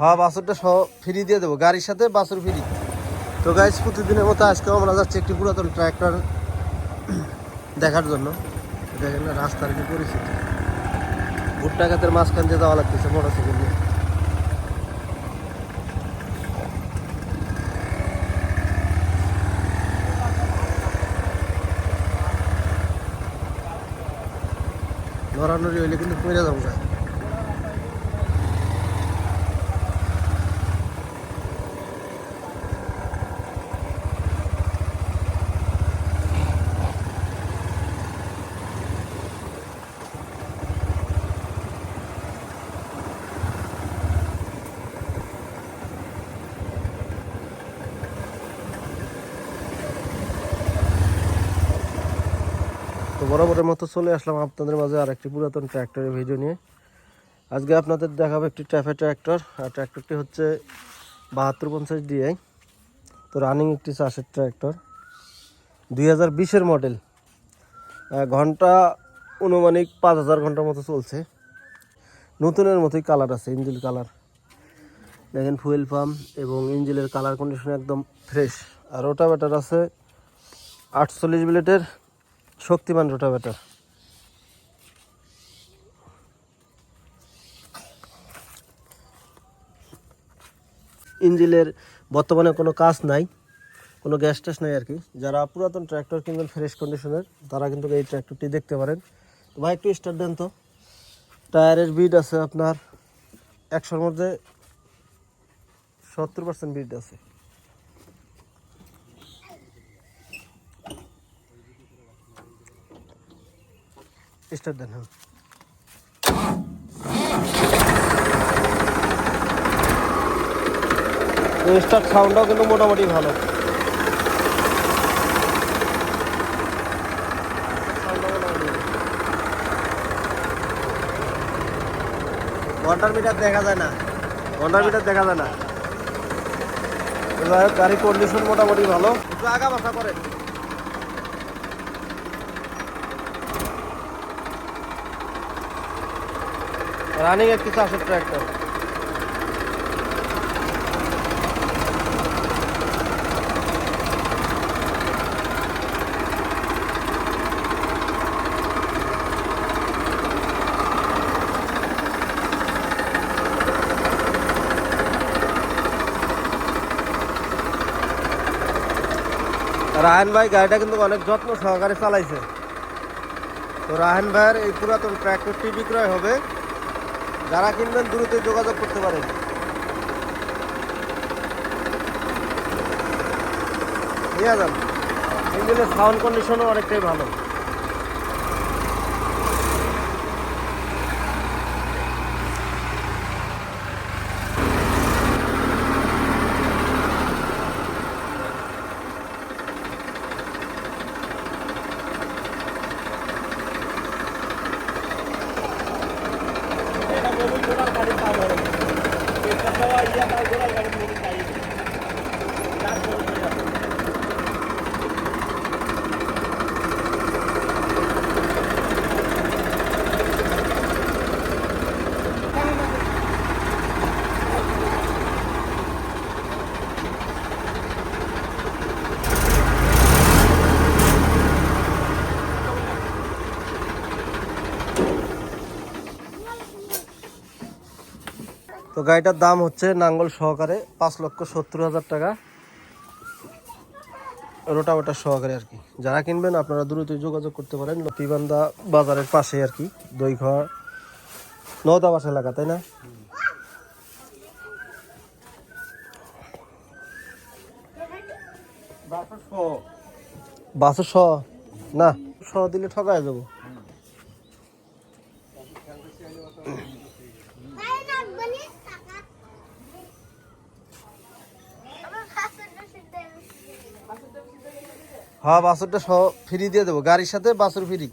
হ্যাঁ বাছুরটা সহ ফ্রি দিয়ে দেবো। গাড়ির সাথে বাছুর ফ্রি তো গাইজ প্রতিদিনের মতো আজকেও আমরা যাচ্ছি একটি পুরাতন ট্র্যাক্টর দেখার জন্য। দেখেন না, রাস্তার কি পরিস্থিতি। ভুট্টা খাতের মাঝখান দিয়ে যাওয়া লাগতেছে মোটরসাইকেল নিয়ে। নড়ানড়ি হইলে কিন্তু পড়ে যাব যায় তো বরাবরের মতো চলে আসলাম আপনাদের মাঝে আর একটি পুরাতন ট্র্যাক্টরের ভিডিও নিয়ে। আজকে আপনাদের দেখাবো একটি ট্র্যাফে ট্র্যাক্টর আর ট্র্যাক্টরটি হচ্ছে বাহাত্তর পঞ্চাশ ডিআই তো রানিং একটি চাষের ট্র্যাক্টর দুই হাজার বিশের মডেল ঘণ্টা অনুমানিক পাঁচ হাজার ঘণ্টার মতো চলছে। নতুনের মতোই কালার আছে, ইঞ্জিল কালার দেখেন ফুয়েল পাম্প এবং ইঞ্জিলের কালার কন্ডিশন একদম ফ্রেশ আর ওটা ব্যাটার আছে আটচল্লিশ ব্লেডের শক্তিমান রোটাভেটার। ইঞ্জিনের বর্তমানে কোনো কাজ নাই, কোনো গ্যাস ট্যাস নাই আর কি। যারা পুরাতন ট্র্যাক্টর কিনবেন ফ্রেশ কন্ডিশনের, তারা কিন্তু এই ট্র্যাক্টরটি দেখতে পারেন। তো ভাই, একটু স্টার্ট দেন তো। টায়ারের বিড আছে আপনার একশোর মধ্যে সত্তর পার্সেন্ট বিড আছে। স্টার্ট দেন হ্যাঁ। স্টার্ট সাউন্ডটাও কিন্তু মোটামুটি ভালো। ঘণ্টার মিটার দেখা যায় না। ঘণ্টার মিটার দেখা যায় না। যাই হোক, গাড়ির কন্ডিশন মোটামুটি ভালো। একটু আগা বাসা করেন। রানিং একটি চাষের ট্র্যাক্টর রাহান ভাই গাড়িটা কিন্তু অনেক যত্ন সহকারে চালাইছে। তো রাহান ভাইয়ের এই পুরাতন ট্র্যাক্টরটি বিক্রয় হবে। যারা কিনবেন দ্রুত যোগাযোগ করতে পারেন। সাউন্ড কন্ডিশনও অনেকটাই ভালো। টাকা তো গাড়িটার দাম হচ্ছে নাঙ্গল সহকারে পাঁচ লক্ষ সত্তর হাজার টাকা। রোটাওয়াটার সহকারে আর কি। যারা কিনবেন আপনারা দ্রুত যোগাযোগ করতে পারেন লতিবান্ধা বাজারের পাশে আর কি, দইঘর নদাবাস এলাকা, তাই না? বাসের শ না শ দিলে ঠকায় যাব হ্যাঁ বাছুরটা সহ ফ্রি দিয়ে দেবো। গাড়ির সাথে বাছুর ফ্রি।